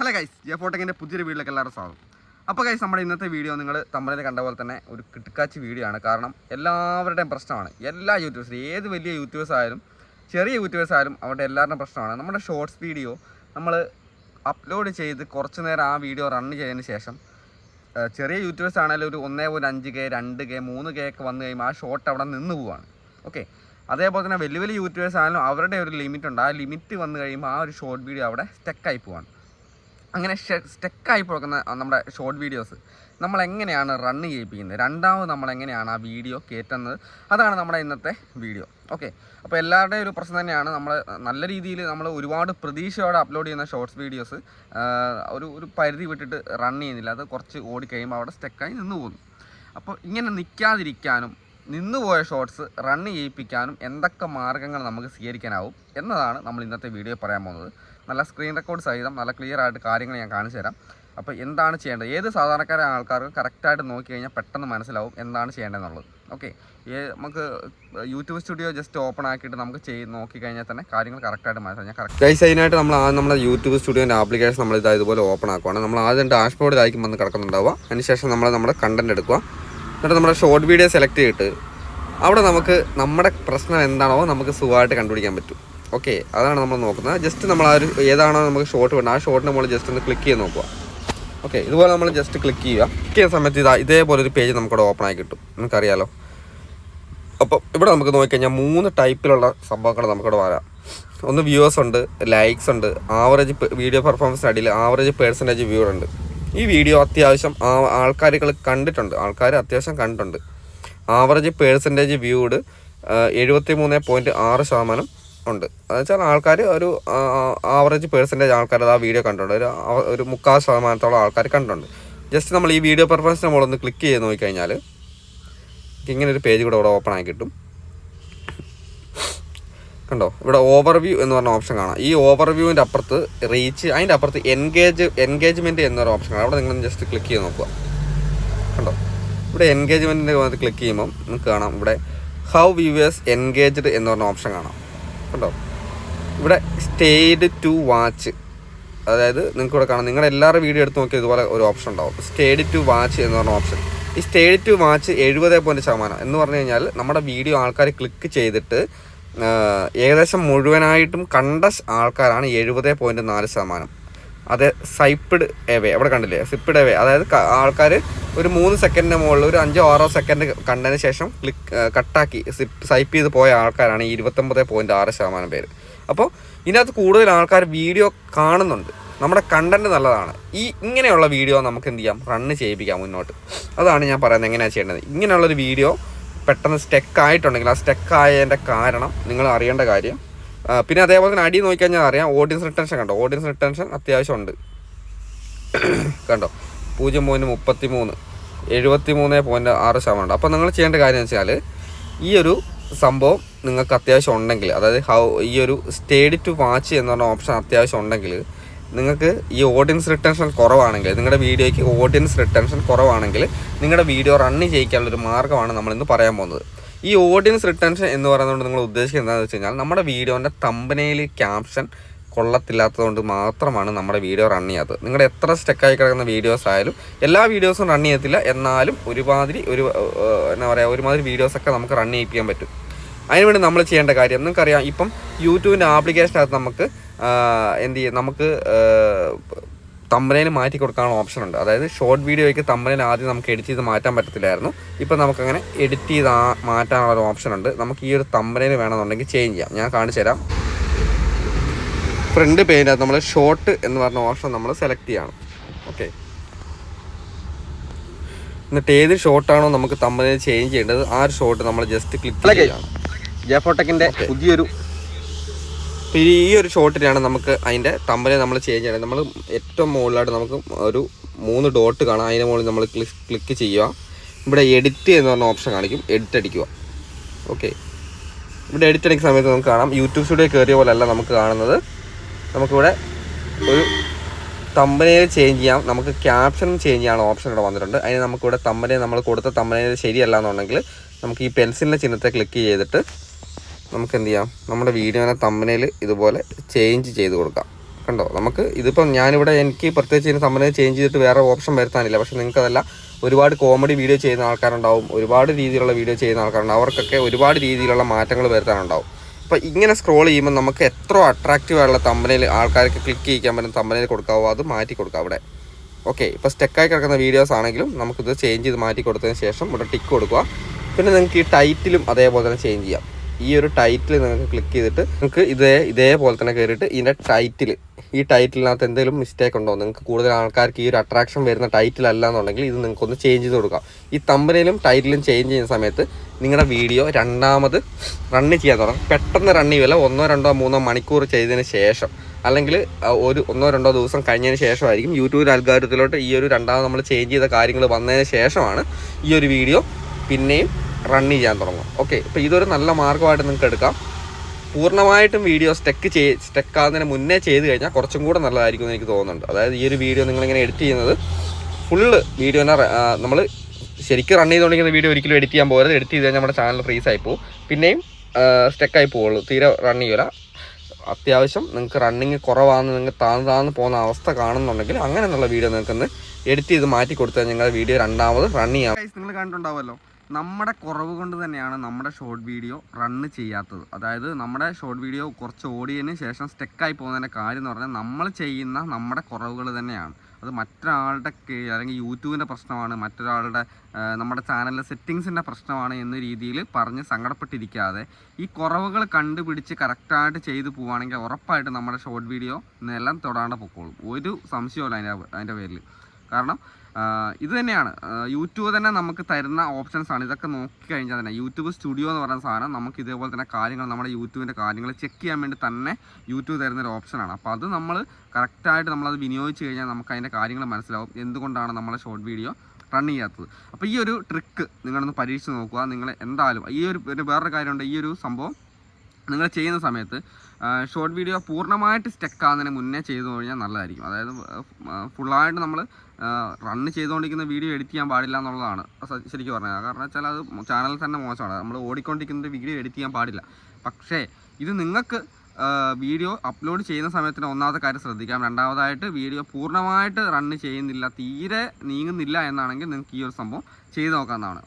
Hello guys J ഫോട്ടോക്കിന്റെ പുതിയൊരു വീഡിയോയിലേക്ക് എല്ലാവരും സ്വാഗതം. അപ്പോൾ ഗൈസ് നമ്മുടെ ഇന്നത്തെ വീഡിയോ നിങ്ങൾ തമ്മിൽ കണ്ട പോലെ തന്നെ ഒരു കിട്ടിക്കാച്ച് വീഡിയോ ആണ്. കാരണം എല്ലാവരുടെയും പ്രശ്നമാണ്. എല്ലാ യൂട്യൂബേഴ്സും ഏത് വലിയ യൂട്യൂബേഴ്സ് ആയാലും ചെറിയ യൂട്യൂബേഴ്സ് ആയാലും അവരുടെ എല്ലാവരുടെയും പ്രശ്നമാണ്. നമ്മുടെ ഷോർട്സ് വീഡിയോ നമ്മൾ അപ്ലോഡ് ചെയ്ത് കുറച്ച് നേരം ആ വീഡിയോ റൺ ചെയ്തതിന് ശേഷം ചെറിയ യൂട്യൂബേഴ്സ് ആണെങ്കിലും ഒരു ഒന്നേ പോയിന്റ് അഞ്ച് കെ രണ്ട് കെ മൂന്ന് കെ ഒക്കെ വന്നു കഴിയുമ്പോൾ ആ ഷോർട്ട് അവിടെ നിന്ന് പോവാണ്. ഓക്കെ അതേപോലെ തന്നെ വലിയ വലിയ യൂട്യൂബേഴ്സ് ആണെങ്കിലും അവരുടെ ഒരു ലിമിറ്റ് ഉണ്ട്. ആ ലിമിറ്റ് വന്നു കഴിയുമ്പോൾ ആ ഒരു ഷോർട്ട് വീഡിയോ അവിടെ സ്റ്റക്കായി പോവാണ്. അങ്ങനെ സ്റ്റക്കായി പോകുന്ന നമ്മുടെ ഷോർട്ട് വീഡിയോസ്. നമ്മൾ എങ്ങനെയാണ് റൺ ചെയ്യിപ്പിക്കുന്നത്? രണ്ടാമത് നമ്മൾ എങ്ങനെയാണ് ആ വീഡിയോ കയറ്റുന്നത്? അതാണ് നമ്മുടെ ഇന്നത്തെ വീഡിയോ. ഓക്കെ അപ്പോൾ എല്ലാവരുടെയും ഒരു പ്രശ്നം തന്നെയാണ് നമ്മൾ നല്ല രീതിയിൽ നമ്മൾ ഒരുപാട് പ്രതീക്ഷയോടെ അപ്ലോഡ് ചെയ്യുന്ന ഷോർട്സ് വീഡിയോസ് ഒരു ഒരു പരിധി വിട്ടിട്ട് റൺ ചെയ്യുന്നില്ല. അത് കുറച്ച് ഓടിക്കഴിയുമ്പോൾ അവിടെ സ്റ്റക്കായി നിന്ന് പോകുന്നു. അപ്പോൾ ഇങ്ങനെ നിൽക്കാതിരിക്കാനും നിന്നുപോയ ഷോർട്സ് റൺ ചെയ്യിപ്പിക്കാനും എന്തൊക്കെ മാർഗങ്ങൾ നമുക്ക് സ്വീകരിക്കാനാവും എന്നതാണ് നമ്മൾ ഇന്നത്തെ വീഡിയോ പറയാൻ പോകുന്നത്. നല്ല സ്ക്രീൻ റെക്കോർഡ് സഹിതം നല്ല ക്ലിയർ ആയിട്ട് കാര്യങ്ങൾ ഞാൻ കാണിച്ചു തരാം. അപ്പോൾ എന്താണ് ചെയ്യേണ്ടത്? ഏത് സാധാരണക്കാരായ ആൾക്കാർക്ക് കറക്റ്റായിട്ട് നോക്കി കഴിഞ്ഞാൽ പെട്ടെന്ന് മനസ്സിലാവും എന്താണ് ചെയ്യേണ്ടതെന്നുള്ളത്. ഓക്കെ നമുക്ക് യൂട്യൂബ് സ്റ്റുഡിയോ ജസ്റ്റ് ഓപ്പൺ ആക്കിയിട്ട് നമുക്ക് ചെയ്ത് നോക്കിക്കഴിഞ്ഞാൽ തന്നെ കാര്യങ്ങൾ കറക്റ്റായിട്ട് മനസ്സിലാക്കാം കറക്റ്റ് ഗൈസ് അതിനായിട്ട് നമ്മൾ ആദ്യം നമ്മുടെ യൂട്യൂബ് സ്റ്റുഡിയോന്റെ ആപ്ലിക്കേഷൻ നമ്മൾ ഇതാ ഇതുപോലെ ഓപ്പൺ ആക്കുവാണ്. നമ്മൾ ആദ്യം ഡാഷ്ബോർഡിലായിരിക്കും വന്ന് കിടക്കുന്നുണ്ടാവുക. അതിനുശേഷം നമ്മൾ നമ്മുടെ കണ്ടന്റ് എടുക്കുക. എന്നിട്ട് നമ്മുടെ ഷോർട്ട് വീഡിയോ സെലക്ട് ചെയ്തിട്ട് അവിടെ നമുക്ക് നമ്മുടെ പ്രശ്നം എന്താണോ നമുക്ക് സുഖമായിട്ട് കണ്ടുപിടിക്കാൻ പറ്റും. ഓക്കെ അതാണ് നമ്മൾ നോക്കുന്നത്. ജസ്റ്റ് നമ്മൾ ആ ഒരു ഏതാണോ നമുക്ക് ഷോർട്ട് വേണ്ട ആ ഷോർട്ടിന് നമ്മൾ ജസ്റ്റ് ഒന്ന് ക്ലിക്ക് ചെയ്ത് നോക്കുക. ഓക്കെ ഇതുപോലെ നമ്മൾ ജസ്റ്റ് ക്ലിക്ക് ചെയ്യുക. ക്ലിക്ക് ചെയ്യുന്ന സമയത്ത് ഇതാ ഇതേപോലെ ഒരു പേജ് നമുക്കിവിടെ ഓപ്പൺ ആയി കിട്ടും. നമുക്കറിയാലോ അപ്പം ഇവിടെ നമുക്ക് നോക്കിക്കഴിഞ്ഞാൽ മൂന്ന് ടൈപ്പിലുള്ള സംഭവങ്ങൾ നമുക്കിവിടെ വരാം. ഒന്ന് വ്യൂവേഴ്സ് ഉണ്ട് ലൈക്സ് ഉണ്ട് ആവറേജ് വീഡിയോ പെർഫോമൻസിന് അടിയിൽ ആവറേജ് പേഴ്സന്റേജ് വ്യൂ ഉണ്ട്. ഈ വീഡിയോ അത്യാവശ്യം ആൾക്കാരുകൾ കണ്ടിട്ടുണ്ട്. ആൾക്കാർ അത്യാവശ്യം കണ്ടിട്ടുണ്ട്. ആവറേജ് പേഴ്സന്റേജ് വ്യൂഡ് എഴുപത്തി മൂന്ന് പോയിന്റ് ആറ് ശതമാനം ഉണ്ട്. എന്ന് വെച്ചാൽ ആൾക്കാർ ഒരു ആവറേജ് പേഴ്സന്റേജ് ആൾക്കാർ ആ വീഡിയോ കണ്ടിട്ടുണ്ട്. ഒരു ഒരു മുക്കാൽ ശതമാനത്തോളം ആൾക്കാർ കണ്ടിട്ടുണ്ട്. ജസ്റ്റ് നമ്മൾ ഈ വീഡിയോ പെർഫോമൻസ് നമ്മളൊന്ന് ക്ലിക്ക് ചെയ്ത് നോക്കിക്കഴിഞ്ഞാൽ ഇങ്ങനെ ഒരു പേജ് കൂടെ ഇവിടെ ഓപ്പൺ ആയി കിട്ടും. കണ്ടോ? ഇവിടെ ഓവർവ്യൂ എന്ന് പറഞ്ഞ ഓപ്ഷൻ കാണാം. ഈ ഓവർവ്യൂവിന്റെ അപ്പുറത്ത് റീച്ച് അതിന്റെ അപ്പുറത്ത് എൻഗേജ് എൻഗേജ്മെന്റ് എന്നൊരു ഓപ്ഷൻ കാണാം. അവിടെ നിങ്ങൾ ജസ്റ്റ് ക്ലിക്ക് ചെയ്ത് നോക്കുക. കണ്ടോ? ഇവിടെ എൻഗേജ്മെന്റിന്റെ ഭാഗത്ത് ക്ലിക്ക് ചെയ്യുമ്പം നിങ്ങൾക്ക് കാണാം. ഇവിടെ ഹൗ വ്യൂവേഴ്സ് എൻഗേജ്ഡ് എന്ന് പറഞ്ഞ ഓപ്ഷൻ കാണാം. കണ്ടോ? ഇവിടെ സ്റ്റേഡ് ടു വാച്ച് അതായത് നിങ്ങൾക്ക് ഇവിടെ കാണാം. നിങ്ങളുടെ എല്ലാവരുടെ വീഡിയോ എടുത്ത് നോക്കിയാൽ ഇതുപോലെ ഒരു ഓപ്ഷൻ ഉണ്ടാവും. സ്റ്റേഡ് ടു വാച്ച് എന്ന് പറഞ്ഞ ഓപ്ഷൻ ഈ സ്റ്റേഡ് ടു വാച്ച് എഴുപത് പോയിന്റ് ശതമാനം എന്ന് പറഞ്ഞു കഴിഞ്ഞാൽ നമ്മുടെ വീഡിയോ ആൾക്കാർ ക്ലിക്ക് ചെയ്തിട്ട് ഏകദേശം മുഴുവനായിട്ടും കണ്ട ആൾക്കാരാണ് എഴുപത് പോയിന്റ് നാല് ശതമാനം. അത് സൈപ്പിഡ് എവേ അവിടെ കണ്ടില്ലേ? Swiped away. അതായത് ആൾക്കാർ ഒരു മൂന്ന് സെക്കൻഡിന് മുകളിൽ ഒരു അഞ്ചോ ആറോ സെക്കൻഡ് കണ്ടതിന് ശേഷം ക്ലിക്ക് കട്ടാക്കി സൈപ്പ് ചെയ്ത് പോയ ആൾക്കാരാണ് ഈ ഇരുപത്തൊമ്പത് പോയിന്റ് ആറ് ശതമാനം പേര്. അപ്പോൾ ഇതിനകത്ത് കൂടുതൽ ആൾക്കാർ വീഡിയോ കാണുന്നുണ്ട്. നമ്മുടെ കണ്ടന്റ് നല്ലതാണ്. ഈ ഇങ്ങനെയുള്ള വീഡിയോ നമുക്ക് എന്ത് ചെയ്യാം? റണ്ണ് ചെയ്യിപ്പിക്കാം മുന്നോട്ട്. അതാണ് ഞാൻ പറയുന്നത് എങ്ങനെയാണ് ചെയ്യേണ്ടത്. ഇങ്ങനെയുള്ളൊരു വീഡിയോ പെട്ടെന്ന് സ്റ്റെക്ക് ആയിട്ടുണ്ടെങ്കിൽ ആ സ്റ്റെക്ക് ആയതിന്റെ കാരണം നിങ്ങൾ അറിയേണ്ട കാര്യം. പിന്നെ അതേപോലെ തന്നെ അടി നോക്കിക്കഴിഞ്ഞാൽ അറിയാം ഓഡിയൻസ് റിട്ടൻഷൻ കണ്ടോ? ഓഡിയൻസ് റിട്ടൻഷൻ അത്യാവശ്യം ഉണ്ട് കണ്ടോ? പൂജ്യം പോയിന്റ് മുപ്പത്തി മൂന്ന് എഴുപത്തി മൂന്ന് പോയിന്റ് ആറ് ശതമാനം ഉണ്ട് അപ്പോൾ നിങ്ങൾ ചെയ്യേണ്ട കാര്യം എന്ന് വെച്ചാൽ ഈ ഒരു സംഭവം നിങ്ങൾക്ക് അത്യാവശ്യം ഉണ്ടെങ്കിൽ അതായത് ഹൗ ഈ ഒരു സ്റ്റേഡി ടു വാച്ച് എന്ന് പറഞ്ഞ ഓപ്ഷൻ അത്യാവശ്യം ഉണ്ടെങ്കിൽ നിങ്ങൾക്ക് ഈ ഓഡിയൻസ് റിട്ടൻഷൻ കുറവാണെങ്കിൽ നിങ്ങളുടെ വീഡിയോയ്ക്ക് ഓഡിയൻസ് റിട്ടൻഷൻ കുറവാണെങ്കിൽ നിങ്ങളുടെ വീഡിയോ റണ്ണ് ചെയ്യിക്കാനുള്ള ഒരു മാർഗമാണ് നമ്മളിന്ന് പറയാൻ പോകുന്നത്. ഈ ഓഡിയൻസ് റിട്ടൻഷൻ എന്ന് പറയുന്നത് നിങ്ങൾ ഉദ്ദേശിക്കുന്നത് എന്താണെന്ന് വെച്ച് കഴിഞ്ഞാൽ നമ്മുടെ വീഡിയോന്റെ തമ്പനയിൽ ക്യാപ്ഷൻ കൊള്ളത്തില്ലാത്തതുകൊണ്ട് മാത്രമാണ് നമ്മുടെ വീഡിയോ റൺ ചെയ്യാത്തത്. നിങ്ങളുടെ എത്ര സ്റ്റക്കായി കിടക്കുന്ന വീഡിയോസ് ആയാലും എല്ലാ വീഡിയോസും റൺ ചെയ്യത്തില്ല. എന്നാലും ഒരുമാതിരി ഒരു എന്താ പറയുക ഒരുമാതിരി വീഡിയോസൊക്കെ നമുക്ക് റൺ ചെയ്യിപ്പിക്കാൻ പറ്റും. അതിനുവേണ്ടി നമ്മൾ ചെയ്യേണ്ട കാര്യം നിങ്ങൾക്കറിയാം ഇപ്പം യൂട്യൂബിന്റെ ആപ്ലിക്കേഷനകത്ത് നമുക്ക് എന്ത് ചെയ്യും? നമുക്ക് തമ്പനയിൽ മാറ്റി കൊടുക്കാനുള്ള ഓപ്ഷൻ ഉണ്ട്. അതായത് ഷോർട്ട് വീഡിയോയ്ക്ക് തമ്പനയിൽ ആദ്യം നമുക്ക് എഡിറ്റ് ചെയ്ത് മാറ്റാൻ പറ്റത്തില്ലായിരുന്നു. ഇപ്പം നമുക്കങ്ങനെ എഡിറ്റ് ചെയ്ത് മാറ്റാനുള്ള ഒരു ഓപ്ഷൻ ഉണ്ട്. നമുക്ക് ഈ ഒരു തമ്പനയിൽ വേണമെന്നുണ്ടെങ്കിൽ ചേഞ്ച് ചെയ്യാം. ഞാൻ കാണിച്ചു തരാം. ഫ്രണ്ട് പേജിന്റെ നമ്മൾ ഷോർട്ട് എന്ന് പറഞ്ഞ ഓപ്ഷൻ നമ്മൾ സെലക്ട് ചെയ്യണം. ഓക്കെ എന്നിട്ട് ഏത് ഷോട്ടാണോ നമുക്ക് തമ്പനയിൽ ചേഞ്ച് ചെയ്യേണ്ടത് ആ ഒരു ഷോട്ട് നമ്മൾ ജസ്റ്റ് ക്ലിക്ക് ചെയ്യണം. ജയഫോട്ടക്കിന്റെ പുതിയൊരു ഇപ്പം ഈ ഒരു ഷോട്ടിലാണ് നമുക്ക് അതിന്റെ തമ്പനെ നമ്മൾ ചേഞ്ച് ചെയ്യണം നമ്മൾ ഏറ്റവും മുകളിലായിട്ട് നമുക്ക് ഒരു മൂന്ന് ഡോട്ട് കാണാം. അതിന്റെ മുകളിൽ നമ്മൾ ക്ലിക്ക് ചെയ്യുക. ഇവിടെ എഡിറ്റ് എന്ന് പറഞ്ഞ ഓപ്ഷൻ കാണിക്കും. എഡിറ്റ് അടിക്കുക. ഓക്കെ ഇവിടെ എഡിറ്റ് അടിക്കുന്ന സമയത്ത് നമുക്ക് കാണാം. യൂട്യൂബ് സ്റ്റുഡിയോ കയറിയ പോലെ അല്ല നമുക്ക് കാണുന്നത്. നമുക്കിവിടെ ഒരു തമ്പനയിൽ ചേഞ്ച് ചെയ്യാം. നമുക്ക് ക്യാപ്ഷനും ചേഞ്ച് ചെയ്യാനുള്ള ഓപ്ഷൻ ഇവിടെ വന്നിട്ടുണ്ട്. അതിന് നമുക്കിവിടെ തമ്പനെ നമ്മൾ കൊടുത്ത തമ്പനയിൽ ശരിയല്ല എന്നുണ്ടെങ്കിൽ നമുക്ക് ഈ പെൻസിലിന്റെ ചിഹ്നത്തെ ക്ലിക്ക് ചെയ്തിട്ട് നമുക്ക് എന്ത് ചെയ്യാം നമ്മുടെ വീഡിയോനെ തമ്പനയിൽ ഇതുപോലെ ചേഞ്ച് ചെയ്ത് കൊടുക്കാം. കണ്ടോ? നമുക്ക് ഇതിപ്പം ഞാനിവിടെ എനിക്ക് പ്രത്യേകിച്ച് ഇതിന് സംബന്ധം ചേഞ്ച് ചെയ്തിട്ട് വേറെ ഓപ്ഷൻ വരുത്താനില്ല. പക്ഷേ നിങ്ങൾക്കതല്ല ഒരുപാട് കോമഡി വീഡിയോ ചെയ്യുന്ന ആൾക്കാരുണ്ടാവും. ഒരുപാട് രീതിയിലുള്ള വീഡിയോ ചെയ്യുന്ന ആൾക്കാരുണ്ടാവും. അവർക്കൊക്കെ ഒരുപാട് രീതിയിലുള്ള മാറ്റങ്ങൾ വരുത്താനുണ്ടാവും. അപ്പോൾ ഇങ്ങനെ സ്ക്രോൾ ചെയ്യുമ്പോൾ നമുക്ക് എത്ര അട്രാക്റ്റീവ് ആയിട്ടുള്ള തമ്പനയിൽ ആൾക്കാർക്ക് ക്ലിക്ക് ചെയ്യിക്കാൻ പറ്റുന്ന തമ്പനയിൽ കൊടുക്കാവോ? അത് മാറ്റി കൊടുക്കാം അവിടെ. ഓക്കെ ഇപ്പോൾ സ്റ്റെക്കായി കിടക്കുന്ന വീഡിയോസ് ആണെങ്കിലും നമുക്കിത് ചേഞ്ച് ചെയ്ത് മാറ്റി കൊടുത്തതിന് ശേഷം ഇവിടെ ടിക്ക് കൊടുക്കുക. പിന്നെ നിങ്ങൾക്ക് ഈ ടൈറ്റിലും അതേപോലെ തന്നെ ചേഞ്ച് ചെയ്യാം. ഈ ഒരു ടൈറ്റിൽ നിങ്ങൾക്ക് ക്ലിക്ക് ചെയ്തിട്ട് നിങ്ങൾക്ക് ഇതേ ഇതേപോലെ തന്നെ കയറിയിട്ട് ഇതിന്റെ ടൈറ്റിൽ ഈ ടൈറ്റിലിനകത്ത് എന്തെങ്കിലും മിസ്റ്റേക്ക് ഉണ്ടോ? നിങ്ങൾക്ക് കൂടുതൽ ആൾക്കാർക്ക് ഈ ഒരു അട്രാക്ഷൻ വരുന്ന ടൈറ്റിൽ അല്ല എന്നുണ്ടെങ്കിൽ ഇത് നിങ്ങൾക്ക് ഒന്ന് ചേഞ്ച് ചെയ്ത് കൊടുക്കാം. ഈ തമ്പനയിലും ടൈറ്റിലും ചേഞ്ച് ചെയ്യുന്ന സമയത്ത് നിങ്ങളുടെ വീഡിയോ രണ്ടാമത് റണ്ണ് ചെയ്യാൻ തുടങ്ങും. പെട്ടെന്ന് റൺ ചെയ്യുമല്ല ഒന്നോ രണ്ടോ മൂന്നോ മണിക്കൂർ ചെയ്തതിന് ശേഷം അല്ലെങ്കിൽ ഒരു ഒന്നോ രണ്ടോ ദിവസം കഴിഞ്ഞതിന് ശേഷമായിരിക്കും യൂട്യൂബ് അൽഗാരത്തിലോട്ട് ഈ ഒരു രണ്ടാമത് നമ്മൾ ചേഞ്ച് ചെയ്ത കാര്യങ്ങൾ വന്നതിന് ശേഷമാണ് ഈ ഒരു വീഡിയോ പിന്നെയും റൺ ചെയ്യാൻ തുടങ്ങും. ഓക്കെ ഇപ്പോൾ ഇതൊരു നല്ല മാർഗമായിട്ട് നിങ്ങൾക്ക് എടുക്കാം. പൂർണമായിട്ടും വീഡിയോ സ്റ്റെക്ക് ചെയ് സ്റ്റെക്കാകുന്നതിന് മുന്നേ ചെയ്ത് കഴിഞ്ഞാൽ കുറച്ചും കൂടെ നല്ലതായിരിക്കും എന്ന് എനിക്ക് തോന്നുന്നുണ്ട്. അതായത് ഈ ഒരു വീഡിയോ നിങ്ങളിങ്ങനെ എഡിറ്റ് ചെയ്യുന്നത് ഫുള്ള് വീഡിയോനെ നമ്മൾ ശരിക്കും റൺ ചെയ്തുകൊണ്ടിരിക്കുന്ന വീഡിയോ ഒരിക്കലും എഡിറ്റ് ചെയ്യാൻ പോകരുത്. എഡിറ്റ് ചെയ്ത് കഴിഞ്ഞാൽ നമ്മുടെ ചാനൽ ഫ്രീസ് ആയി പോകും. പിന്നെയും സ്റ്റെക്കായി പോവുള്ളൂ തീരെ റൺ ചെയ്യൂല. അത്യാവശ്യം നിങ്ങൾക്ക് റണ്ണിങ് കുറവാണെന്ന് നിങ്ങൾക്ക് താന്ന് താന്ന് പോകുന്ന അവസ്ഥ കാണുന്നുണ്ടെങ്കിൽ അങ്ങനെയുള്ള വീഡിയോ നിങ്ങൾക്കൊന്ന് എഡിറ്റ് ചെയ്ത് മാറ്റി കൊടുത്താൽ നിങ്ങളുടെ വീഡിയോ രണ്ടാമത് റൺ ചെയ്യാം നിങ്ങൾ കണ്ടിട്ടുണ്ടാവുമല്ലോ. നമ്മുടെ കുറവ് കൊണ്ട് തന്നെയാണ് നമ്മുടെ ഷോർട്ട് വീഡിയോ റണ്ണ് ചെയ്യാത്തത്. അതായത് നമ്മുടെ ഷോർട്ട് വീഡിയോ കുറച്ച് ഓടിയതിന് ശേഷം സ്റ്റെക്കായി പോകുന്നതിന്റെ കാര്യം എന്ന് പറഞ്ഞാൽ നമ്മൾ ചെയ്യുന്ന നമ്മുടെ കുറവുകൾ തന്നെയാണ്. അത് മറ്റൊരാളുടെ അല്ലെങ്കിൽ യൂട്യൂബിന്റെ പ്രശ്നമാണ് മറ്റൊരാളുടെ നമ്മുടെ ചാനലിലെ സെറ്റിങ്സിന്റെ പ്രശ്നമാണ് എന്ന രീതിയിൽ പറഞ്ഞ് സങ്കടപ്പെട്ടിരിക്കാതെ ഈ കുറവുകൾ കണ്ടുപിടിച്ച് കറക്റ്റായിട്ട് ചെയ്തു പോവുകയാണെങ്കിൽ ഉറപ്പായിട്ട് നമ്മുടെ ഷോർട്ട് വീഡിയോ നിലം തൊടാണ്ട് പൊക്കോളും. ഒരു സംശയമില്ല അതിന്റെ അതിന്റെ പേരിൽ. കാരണം ഇത് തന്നെയാണ്. യൂട്യൂബ് തന്നെ നമുക്ക് തരുന്ന ഓപ്ഷൻസ് ആണ്. ഇതൊക്കെ നോക്കി കഴിഞ്ഞാൽ തന്നെ യൂട്യൂബ് സ്റ്റുഡിയോ എന്ന് പറയുന്ന സാധനം നമുക്ക് ഇതേപോലെ തന്നെ കാര്യങ്ങൾ നമ്മുടെ യൂട്യൂബിന്റെ കാര്യങ്ങൾ ചെക്ക് ചെയ്യാൻ വേണ്ടി തന്നെ യൂട്യൂബ് തരുന്ന ഒരു ഓപ്ഷനാണ് അപ്പോൾ അത് നമ്മൾ കറക്റ്റായിട്ട് നമ്മളത് വിനിയോഗിച്ച് കഴിഞ്ഞാൽ നമുക്ക് അതിന്റെ കാര്യങ്ങൾ മനസ്സിലാവും. എന്തുകൊണ്ടാണ് നമ്മളെ ഷോർട്ട് വീഡിയോ റൺ ചെയ്യാത്തത്? അപ്പോൾ ഈ ഒരു ട്രിക്ക് നിങ്ങളൊന്ന് പരീക്ഷിച്ച് നോക്കുക. നിങ്ങൾ എന്തായാലും ഈ ഒരു വേറൊരു കാര്യമുണ്ട്. ഈ ഒരു സംഭവം നിങ്ങൾ ചെയ്യുന്ന സമയത്ത് ഷോർട്ട് വീഡിയോ പൂർണമായിട്ട് സ്റ്റക്ക് ആകുന്നതിന് മുന്നേ ചെയ്തു കഴിഞ്ഞാൽ നല്ലതായിരിക്കും. അതായത് ഫുള്ളായിട്ട് നമ്മൾ റണ്ണ് ചെയ്തുകൊണ്ടിരിക്കുന്ന വീഡിയോ എഡിറ്റ് ചെയ്യാൻ പാടില്ല എന്നുള്ളതാണ്. ശരിക്കും പറഞ്ഞത്. കാരണം വെച്ചാൽ അത് ചാനൽ തന്നെ മോശമാണ്. നമ്മൾ ഓടിക്കൊണ്ടിരിക്കുന്ന വീഡിയോ എഡിറ്റ് ചെയ്യാൻ പാടില്ല. പക്ഷേ ഇത് നിങ്ങൾക്ക് വീഡിയോ അപ്ലോഡ് ചെയ്യുന്ന സമയത്തിന് ഒന്നാമത്തെ കാര്യം ശ്രദ്ധിക്കാം. രണ്ടാമതായിട്ട് വീഡിയോ പൂർണമായിട്ട് റണ്ണ് ചെയ്യുന്നില്ല തീരെ നീങ്ങുന്നില്ല എന്നാണെങ്കിൽ നിങ്ങൾക്ക് ഈ ഒരു സംഭവം ചെയ്ത് നോക്കാവുന്നതാണ്.